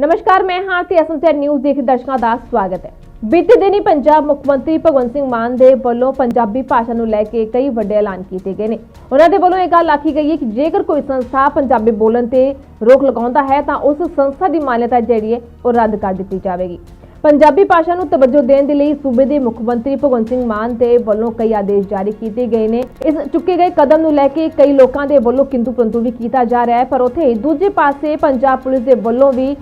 ਨਮਸਕਾਰ ਮੈਂ ਹਾਂ ਤੇ ਐਸਐਮਟੀ ਨਿਊਜ਼ ਦੇਖ ਦਰਸ਼ਕਾਂ ਦਾ ਸਵਾਗਤ ਹੈ ਬੀਤੇ ਦਿਨੀ ਪੰਜਾਬ ਮੁੱਖ ਮੰਤਰੀ ਭਗਵੰਤ ਸਿੰਘ ਮਾਨ ਦੇ ਵੱਲੋਂ ਪੰਜਾਬੀ ਭਾਸ਼ਾ ਨੂੰ ਲੈ ਕੇ ਕਈ ਵੱਡੇ ਐਲਾਨ ਕੀਤੇ ਗਏ ਨੇ ਉਹਨਾਂ ਦੇ ਵੱਲੋਂ ਇਹ ਗੱਲ ਆਖੀ ਗਈ ਹੈ ਕਿ ਜੇਕਰ ਕੋਈ ਸੰਸਥਾ ਪੰਜਾਬੀ ਬੋਲਣ ਤੇ ਰੋਕ ਲਗਾਉਂਦਾ ਹੈ ਤਾਂ ਉਸ ਸੰਸਥਾ ਦੀ ਮਾਨਤਾ ਜਿਹੜੀ ਹੈ ਉਹ ਰੱਦ ਕਰ ਦਿੱਤੀ ਜਾਵੇਗੀ ਪੰਜਾਬੀ ਭਾਸ਼ਾ ਨੂੰ ਤਵੱਜੋ ਦੇਣ ਦੇ ਲਈ ਸੂਬੇ ਦੇ ਮੁੱਖ ਮੰਤਰੀ ਭਗਵੰਤ ਸਿੰਘ ਮਾਨ ਦੇ ਵੱਲੋਂ ਕਈ ਆਦੇਸ਼ ਜਾਰੀ ਕੀਤੇ ਗਏ ਨੇ ਇਸ ਚੁੱਕੇ ਗਏ ਕਦਮ ਨੂੰ ਲੈ ਕੇ ਕਈ ਲੋਕਾਂ ਦੇ ਵੱਲੋਂ ਕਿੰਤੂ ਪਰੰਤੂ ਵੀ ਕੀਤਾ ਜਾ ਰਿਹਾ ਹੈ ਪਰ ਉੱਥੇ ਹੀ ਦੂਜੇ ਪਾਸੇ ਪੰਜਾਬ ਪੁਲਿਸ ਦੇ ਵੱਲੋਂ ਵੀ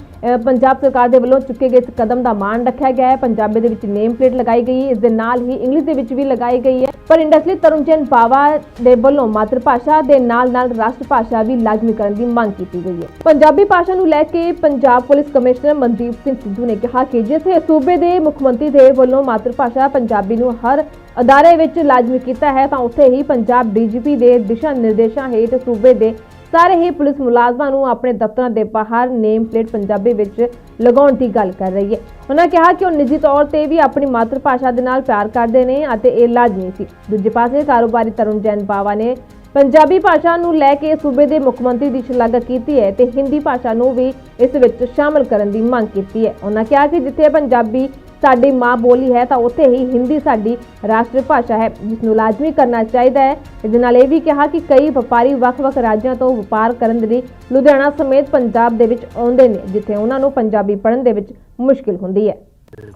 ਪੰਜਾਬ ਸਰਕਾਰ ਦੇ ਵੱਲੋਂ ਚੁੱਕੇ ਗਏ ਇਸ ਕਦਮ ਦਾ ਮਾਣ ਰੱਖਿਆ ਗਿਆ ਹੈ। ਪੰਜਾਬੀ ਦੇ ਵਿੱਚ ਨੇਮ ਪਲੇਟ ਲਗਾਈ ਗਈ ਹੈ। ਇਸ ਦੇ ਨਾਲ ਹੀ ਇੰਗਲਿਸ਼ ਦੇ ਵਿੱਚ ਵੀ ਲਗਾਈ ਗਈ ਹੈ। ਪਰ ਇੰਡਸਟਰੀ ਤਰੁਣਜਨ ਬਾਵਾ ਦੇ ਵੱਲੋਂ ਮਾਤਰ ਭਾਸ਼ਾ ਦੇ ਨਾਲ ਨਾਲ ਰਾਸ਼ਟਰ ਭਾਸ਼ਾ ਵੀ ਲਾਜ਼ਮੀ ਕਰਨ ਦੀ ਮੰਗ ਕੀਤੀ ਗਈ ਹੈ। ਪੰਜਾਬੀ ਭਾਸ਼ਾ ਨੂੰ ਲੈ ਕੇ ਪੰਜਾਬ ਪੁਲਿਸ ਕਮਿਸ਼ਨਰ ਮਨਦੀਪ ਸਿੰਘ ਸਿੱਧੂ ਨੇ ਕਿਹਾ ਕਿ ਜਿੱਥੇ ਸੂਬੇ ਦੇ ਮੁੱਖ ਮੰਤਰੀ ਦੇ ਵੱਲੋਂ ਮਾਤਰ ਭਾਸ਼ਾ ਪੰਜਾਬੀ ਨੂੰ ਹਰ ਅਦਾਰੇ ਵਿੱਚ ਲਾਜ਼ਮੀ ਕੀਤਾ ਹੈ, ਤਾਂ ਉੱਥੇ ਹੀ ਪੰਜਾਬ ਡੀਜੀਪੀ ਦੇ ਦਿਸ਼ਾ ਨਿਰਦੇਸ਼ਾਂ ਹੇਠ ਸੂਬੇ ਦੇ ਸਾਰੇ ਹੀ ਪੁਲਿਸ ਮੁਲਾਜ਼ਮਾਂ ਨੂੰ ਆਪਣੇ ਦਫ਼ਤਰਾਂ ਦੇ ਬਾਹਰ ਨੇਮ ਪਲੇਟ ਪੰਜਾਬੀ ਵਿੱਚ ਲਗਾਉਣ ਦੀ ਗੱਲ ਕਰ ਰਹੀ ਹੈ। ਉਹਨਾਂ ਕਿਹਾ ਕਿ ਉਹ ਨਿੱਜੀ ਤੌਰ ਤੇ ਵੀ ਆਪਣੀ ਮਾਤਰ ਭਾਸ਼ਾ ਦੇ ਨਾਲ ਪਿਆਰ ਕਰਦੇ ਨੇ ਅਤੇ ਇਹ ਲਾਜ਼ਮੀ ਸੀ। ਦੂਜੇ ਪਾਸੇ ਕਾਰੋਬਾਰੀ ਤਰੁਣ ਜੈਨ ਬਾਵਾ ਨੇ ਪੰਜਾਬੀ ਭਾਸ਼ਾ ਨੂੰ ਲੈ ਕੇ ਸੂਬੇ ਦੇ ਮੁੱਖ ਮੰਤਰੀ ਦੀ ਸ਼ਲਾਘਾ ਕੀਤੀ ਹੈ ਤੇ ਹਿੰਦੀ ਭਾਸ਼ਾ ਨੂੰ ਵੀ ਇਸ ਵਿੱਚ ਸ਼ਾਮਲ ਕਰਨ ਦੀ ਮੰਗ ਕੀਤੀ ਹੈ। ਉਹਨਾਂ ਕਿਹਾ ਕਿ ਜਿੱਥੇ ਪੰਜਾਬੀ ਸਾਡੀ ਮਾਂ ਬੋਲੀ ਹੈ ਤਾਂ ਉੱਥੇ ਹੀ ਹਿੰਦੀ ਸਾਡੀ ਰਾਸ਼ਟਰ ਭਾਸ਼ਾ ਹੈ ਜਿਸ ਨੂੰ ਲਾਜ਼ਮੀ ਕਰਨਾ ਚਾਹੀਦਾ ਹੈ। ਇਹਦੇ ਨਾਲ ਇਹ ਵੀ ਕਿਹਾ ਕਿ ਕਈ ਵਪਾਰੀ ਵੱਖ-ਵੱਖ ਰਾਜਾਂ ਤੋਂ ਵਪਾਰ ਕਰਨ ਦੇ ਲਈ ਲੁਧਿਆਣਾ ਸਮੇਤ ਪੰਜਾਬ ਦੇ ਵਿੱਚ ਆਉਂਦੇ ਨੇ ਜਿੱਥੇ ਉਹਨਾਂ ਨੂੰ ਪੰਜਾਬੀ ਪੜ੍ਹਨ ਦੇ ਵਿੱਚ ਮੁਸ਼ਕਿਲ ਹੁੰਦੀ ਹੈ।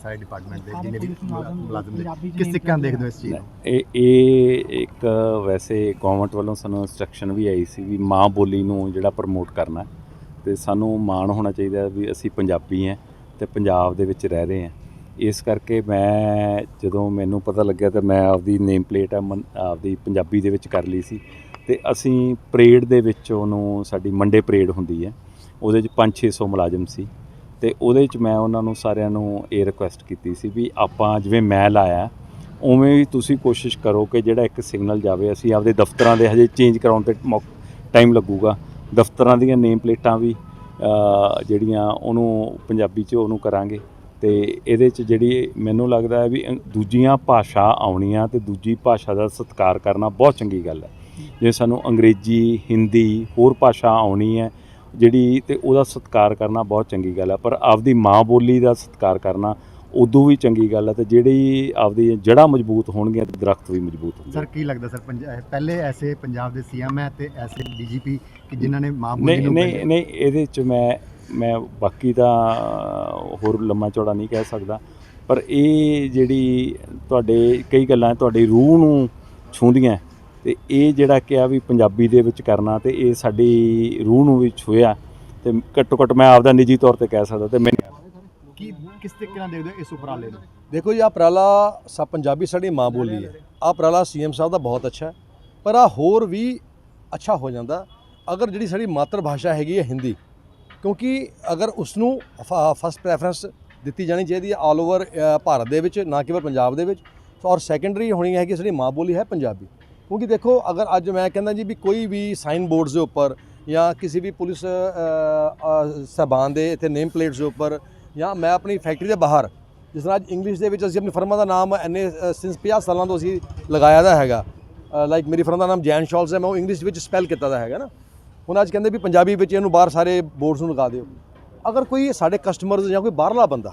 ਸਾਰੇ ਡਿਪਾਰਟਮੈਂਟ ਦੇ ਜਿੰਨੇ ਵੀ ਮੁਲਾ- ਮੁਲਾਜ਼ਮ ਨੇ ਕਿਸ ਤਰੀਕੇ ਨਾਲ ਦੇਖਦੇ ਹੋ ਇਸ ਚੀਜ਼ ਨੂੰ? ਇਹ ਇਹ ਇੱਕ ਵੈਸੇ ਗਵਰਨਮੈਂਟ ਵੱਲੋਂ ਸਾਨੂੰ ਇਨਸਟਰਕਸ਼ਨ ਵੀ ਆਈ ਸੀ ਵੀ ਮਾਂ ਬੋਲੀ ਨੂੰ ਜਿਹੜਾ ਪ੍ਰਮੋਟ ਕਰਨਾ ਤੇ ਸਾਨੂੰ ਮਾਣ ਹੋਣਾ ਚਾਹੀਦਾ ਵੀ ਅਸੀਂ ਪੰਜਾਬੀ ਹਾਂ ਤੇ ਪੰਜਾਬ ਦੇ ਵਿੱਚ ਰਹਿ ਰਹੇ ਹਾਂ। ਇਸ ਕਰਕੇ ਮੈਂ ਜਦੋਂ ਮੈਨੂੰ ਪਤਾ ਲੱਗਿਆ ਤਾਂ ਮੈਂ ਆਪਦੀ ਨੇਮ ਪਲੇਟ ਮਨ- ਆਪਦੀ ਪੰਜਾਬੀ ਦੇ ਵਿੱਚ ਕਰ ਲਈ ਸੀ। ਤੇ ਅਸੀਂ ਪਰੇਡ ਦੇ ਵਿੱਚ ਉਹਨੂੰ, ਸਾਡੀ ਮੰਡੇ ਪਰੇਡ ਹੁੰਦੀ ਹੈ। ਉਹਦੇ 'ਚ 5-600 ਮੁਲਾਜ਼ਮ ਸੀ। ਤੇ ਉਹਦੇ 'ਚ ਮੈਂ ਉਹਨਾਂ ਨੂੰ ਸਾਰਿਆਂ ਨੂੰ ਇਹ ਰਿਕੁਐਸਟ ਕੀਤੀ ਸੀ ਵੀ ਆਪਾਂ ਜਿਵੇਂ ਮੈਂ ਲਾਇਆ, ਉਵੇਂ ਵੀ ਤੁਸੀਂ ਕੋਸ਼ਿਸ਼ ਕਰੋ ਕਿ ਜਿਹੜਾ ਇੱਕ ਸਿਗਨਲ ਜਾਵੇ, ਅਸੀਂ ਆਪਦੇ ਦਫ਼ਤਰਾਂ ਦੇ ਹਜੇ ਚੇਂਜ ਕਰਾਉਣ ਤੇ ਟਾਈਮ ਲੱਗੂਗਾ। ਦਫ਼ਤਰਾਂ ਦੀਆਂ ਨੇਮ ਪਲੇਟਾਂ ਵੀ ਜਿਹੜੀਆਂ ਉਹਨੂੰ ਪੰਜਾਬੀ 'ਚ ਉਹਨੂੰ ਕਰਾਂਗੇ। ਤੇ ਇਹਦੇ 'ਚ ਜਿਹੜੀ ਮੈਨੂੰ ਲੱਗਦਾ ਹੈ ਵੀ ਦੂਜੀਆਂ ਭਾਸ਼ਾ ਆਉਣੀਆਂ ਤੇ ਦੂਜੀ ਭਾਸ਼ਾ ਦਾ ਸਤਿਕਾਰ ਕਰਨਾ ਬਹੁਤ ਚੰਗੀ ਗੱਲ ਹੈ। ਜੇ ਸਾਨੂੰ ਅੰਗਰੇਜ਼ੀ ਹਿੰਦੀ ਹੋਰ ਭਾਸ਼ਾ ਆਉਣੀ ਹੈ ਜਿਹੜੀ ਤੇ ਉਹਦਾ ਸਤਿਕਾਰ ਕਰਨਾ ਬਹੁਤ ਚੰਗੀ ਗੱਲ ਹੈ। ਪਰ ਆਪਦੀ ਮਾਂ ਬੋਲੀ ਦਾ ਸਤਿਕਾਰ ਕਰਨਾ ਉਦੋਂ ਵੀ ਚੰਗੀ ਗੱਲ ਹੈ ਤੇ ਜਿਹੜੀ ਆਪਦੀ ਜੜ੍ਹਾਂ ਮਜ਼ਬੂਤ ਹੋਣਗੀਆਂ ਤੇ ਦਰਖਤ ਵੀ ਮਜ਼ਬੂਤ ਹੋਣਗੇ। ਸਰ ਕੀ ਲੱਗਦਾ ਸਰ ਪਹਿਲੇ ਐਸੇ ਪੰਜਾਬ ਦੇ ਸੀਐਮ ਹੈ ਤੇ ਐਸੇ ਡੀਜੀਪੀ ਕਿ ਜਿਨ੍ਹਾਂ ਨੇ ਮਾਂ ਬੋਲੀ ਨਹੀਂ ਨੂੰ ਨਹੀਂ ਪਹਿਲੇ- ਨਹੀਂ ਇਹਦੇ ਚ ਮੈਂ ਮੈਂ ਬਾਕੀ ਦਾ ਹੋਰ ਲੰਮਾ ਚੌੜਾ ਨਹੀਂ ਕਹਿ ਸਕਦਾ। ਪਰ ਇਹ ਜਿਹੜੀ ਤੁਹਾਡੇ, ਕਈ ਗੱਲਾਂ ਤੁਹਾਡੀ ਰੂਹ ਨੂੰ ਛੂੰਹਦੀਆਂ। ਤੇ ਇਹ ਜਿਹੜਾ ਕਿਹਾ ਵੀ ਪੰਜਾਬੀ ਦੇ ਵਿੱਚ ਕਰਨਾ ਤੇ ਇਹ ਸਾਡੀ ਰੂਹ ਨੂੰ ਵੀ ਛੂਹਿਆ। ਤੇ ਘੱਟੋ ਘੱਟ ਮੈਂ ਆਪਦਾ ਨਿੱਜੀ ਤੌਰ ਤੇ ਕਹਿ ਸਕਦਾ ਤੇ ਮੈਨੂੰ ਕੀ, ਕਿਸ ਤਰੀਕੇ ਨਾਲ ਦੇਖਦੇ ਹੋ ਇਸ ਉਪਰਾਲੇ ਨੂੰ? ਦੇਖੋ ਜੀ ਆ ਉਪਰਾਲਾ ਸਾ, ਪੰਜਾਬੀ ਸਾਡੀ ਮਾਂ ਬੋਲੀ ਹੈ। ਆ ਉਪਰਾਲਾ ਸੀਐਮ ਸਾਹਿਬ ਦਾ ਬਹੁਤ ਅੱਛਾ ਹੈ। ਪਰ ਆ ਹੋਰ ਵੀ ਅੱਛਾ ਹੋ ਜਾਂਦਾ। ਅਗਰ ਜਿਹੜੀ ਸਾਡੀ ਮਾਤਰ ਭਾਸ਼ਾ ਹੈਗੀ ਹੈ ਹਿੰਦੀ ਕਿਉਂਕਿ ਅਗਰ ਉਸ ਨੂੰ ਫਸਟ ਪ੍ਰੈਫਰੈਂਸ ਦਿੱਤੀ ਜਾਣੀ ਚਾਹੀਦੀ ਹੈ ਆਲ ਓਵਰ ਭਾਰਤ ਦੇ ਵਿੱਚ, ਨਾ ਕੇਵਲ ਪੰਜਾਬ ਦੇ ਵਿੱਚ, ਔਰ ਸੈਕੰਡਰੀ ਹੋਣੀ ਹੈ ਕਿ ਸਾਡੀ ਮਾਂ ਬੋਲੀ ਹੈ ਪੰਜਾਬੀ। ਕਿਉਂਕਿ ਦੇਖੋ, ਅਗਰ ਅੱਜ ਮੈਂ ਕਹਿੰਦਾ ਜੀ ਵੀ ਕੋਈ ਵੀ ਸਾਈਨ ਬੋਰਡਸ ਦੇ ਉੱਪਰ ਜਾਂ ਕਿਸੇ ਵੀ ਪੁਲਿਸ ਸਹਿਬਾਨ ਦੇ ਇੱਥੇ ਨੇਮ ਪਲੇਟਸ ਦੇ ਉੱਪਰ ਜਾਂ ਮੈਂ ਆਪਣੀ ਫੈਕਟਰੀ ਦੇ ਬਾਹਰ, ਜਿਸ ਤਰ੍ਹਾਂ ਅੱਜ ਇੰਗਲਿਸ਼ ਦੇ ਵਿੱਚ ਅਸੀਂ ਆਪਣੀ ਫਰਮਾਂ ਦਾ ਨਾਮ ਐਨੇ ਸਿੰਸ 50 ਸਾਲਾਂ ਤੋਂ ਅਸੀਂ ਲਗਾਇਆ ਦਾ ਹੈਗਾ ਲਾਈਕ ਮੇਰੀ ਫਰਮ ਦਾ ਨਾਮ ਜੈਨ ਸ਼ਾਲਸ ਹੈ, ਮੈਂ ਉਹ ਇੰਗਲਿਸ਼ ਵਿੱਚ ਸਪੈਲ ਕੀਤਾ ਦਾ ਹੈਗਾ ਨਾ। ਹੁਣ ਅੱਜ ਕਹਿੰਦੇ ਵੀ ਪੰਜਾਬੀ ਵਿੱਚ ਇਹਨੂੰ ਬਾਹਰ ਸਾਰੇ ਬੋਰਡਸ ਨੂੰ ਲਗਾ ਦਿਓ। ਅਗਰ ਕੋਈ ਸਾਡੇ ਕਸਟਮਰਸ ਜਾਂ ਕੋਈ ਬਾਹਰਲਾ ਬੰਦਾ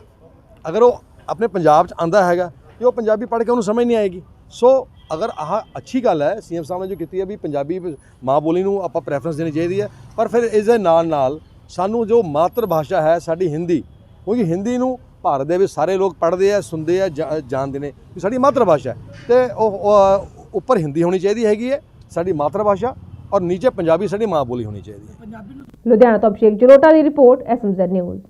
ਅਗਰ ਉਹ ਆਪਣੇ ਪੰਜਾਬ 'ਚ ਆਂਦਾ ਹੈਗਾ ਤੇ ਉਹ ਪੰਜਾਬੀ ਪੜ੍ਹ ਕੇ ਉਹਨੂੰ ਸਮਝ ਨਹੀਂ ਆਏਗੀ। ਸੋ ਅਗਰ ਆਹ ਅੱਛੀ ਗੱਲ ਹੈ ਸੀਐਮ ਸਾਹਿਬ ਨੇ ਜੋ ਕੀਤੀ ਹੈ ਵੀ ਪੰਜਾਬੀ ਮਾਂ ਬੋਲੀ ਨੂੰ ਆਪਾਂ ਪ੍ਰੈਫਰੈਂਸ ਦੇਣੀ ਚਾਹੀਦੀ ਹੈ, ਪਰ ਫਿਰ ਇਸ ਦੇ ਨਾਲ ਨਾਲ ਸਾਨੂੰ ਜੋ ਮਾਤਰ ਭਾਸ਼ਾ ਹੈ ਸਾਡੀ ਹਿੰਦੀ, ਕਿਉਂਕਿ ਹਿੰਦੀ ਨੂੰ ਭਾਰਤ ਦੇ ਵਿੱਚ ਸਾਰੇ ਲੋਕ ਪੜ੍ਹਦੇ ਆ, ਸੁਣਦੇ ਆ ਜਾਣਦੇ ਨੇ ਕਿ ਸਾਡੀ ਮਾਤਰ ਭਾਸ਼ਾ ਹੈ। ਤੇ ਉਹ, ਉੱਪਰ ਹਿੰਦੀ ਹੋਣੀ ਚਾਹੀਦੀ ਹੈਗੀ ਹੈ, ਸਾਡੀ ਮਾਤਰ ਭਾਸ਼ਾ ਔਰ ਨੀਚੇ ਪੰਜਾਬੀ ਸਾਡੀ ਮਾਂ ਬੋਲੀ ਹੋਣੀ ਚਾਹੀਦੀ ਹੈ। ਲੁਧਿਆਣਾ ਤੋਂ ਅਭਿਸ਼ੇਕ ਜਲੋਟਾ ਦੀ ਰਿਪੋਰਟ ਐਸਐਮਜ਼ੈਡ ਨਿਊਜ਼।